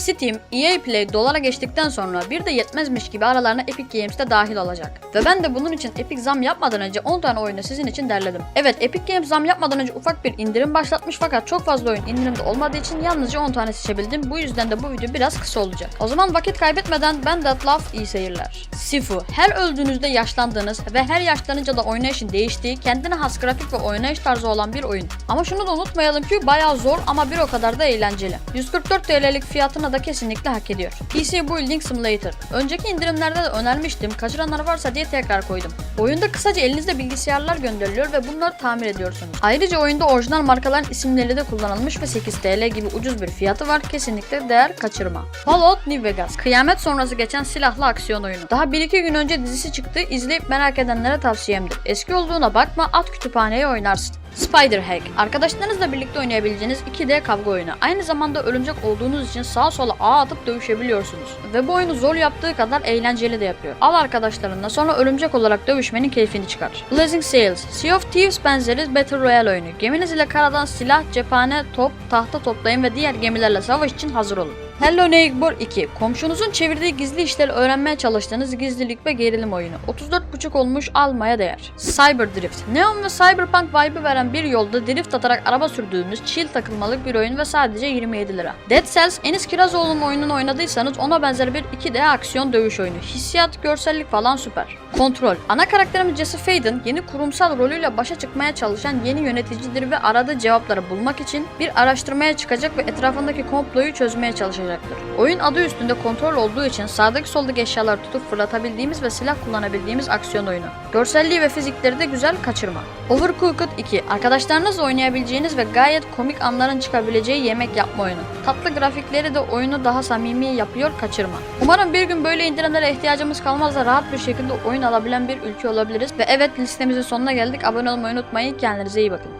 Steam, EA Play dolara geçtikten sonra bir de yetmezmiş gibi aralarına Epic Games de dahil olacak. Ve ben de bunun için Epic zam yapmadan önce 10 tane oyunu sizin için derledim. Evet Epic Games zam yapmadan önce ufak bir indirim başlatmış fakat çok fazla oyun indirimde olmadığı için yalnızca 10 tane seçebildim. Bu yüzden de bu video biraz kısa olacak. O zaman vakit kaybetmeden ben That Love iyi seyirler. Sifu, her öldüğünüzde yaşlandığınız ve her yaşlanınca da oynayışın değiştiği, kendine has grafik ve oynayış tarzı olan bir oyun. Ama şunu da unutmayalım ki bayağı zor ama bir o kadar da eğlenceli. 144 TL'lik fiyatına da kesinlikle hak ediyor. PC Building Simulator. Önceki indirimlerde de önermiştim. Kaçıranlar varsa diye tekrar koydum. Oyunda kısaca elinizde bilgisayarlar gönderiliyor ve bunları tamir ediyorsunuz. Ayrıca oyunda orijinal markaların isimleri de kullanılmış ve 8 TL gibi ucuz bir fiyatı var. Kesinlikle değer kaçırma. Fallout New Vegas. Kıyamet sonrası geçen silahlı aksiyon oyunu. Daha 1-2 gün önce dizisi çıktı. İzleyip merak edenlere tavsiyemdir. Eski olduğuna bakma at kütüphaneye oynarsın. Spider Hack. Arkadaşlarınızla birlikte oynayabileceğiniz 2D kavga oyunu. Aynı zamanda örümcek olduğunuz için sağa sola ağ atıp dövüşebiliyorsunuz. Ve bu oyunu zor yaptığı kadar eğlenceli de yapıyor. Al arkadaşlarınla sonra örümcek olarak dövüşmenin keyfini çıkar. Blazing Sails. Sea of Thieves benzeri Battle Royale oyunu. Geminiz ile karadan silah, cephane, top, tahta toplayın ve diğer gemilerle savaş için hazır olun. Hello Neighbor 2. Komşunuzun çevirdiği gizli işleri öğrenmeye çalıştığınız gizlilik ve gerilim oyunu. 34.5 olmuş almaya değer. Cyber Drift. Neon ve Cyberpunk vibe'ı veren bir yolda drift atarak araba sürdüğünüz chill takılmalık bir oyun ve sadece 27 lira. Dead Cells, Enis Kirazoğlu'nun oyununu oynadıysanız ona benzer bir 2D aksiyon dövüş oyunu. Hissiyat, görsellik falan süper. Kontrol. Ana karakterimiz Jesse Faden yeni kurumsal rolüyle başa çıkmaya çalışan yeni yöneticidir ve aradığı cevapları bulmak için bir araştırmaya çıkacak ve etrafındaki komployu çözmeye çalışacaktır. Oyun adı üstünde kontrol olduğu için sağdaki soldaki eşyaları tutup fırlatabildiğimiz ve silah kullanabildiğimiz aksiyon oyunu. Görselliği ve fizikleri de güzel kaçırma. Overcooked 2. Arkadaşlarınızla oynayabileceğiniz ve gayet komik anların çıkabileceği yemek yapma oyunu. Tatlı grafikleri de oyunu daha samimi yapıyor kaçırma. Umarım bir gün böyle indirimlere ihtiyacımız kalmaz da rahat bir şekilde oyun alabilen bir ülke olabiliriz. Ve evet listemizin sonuna geldik. Abone olmayı unutmayın. Kendinize iyi bakın.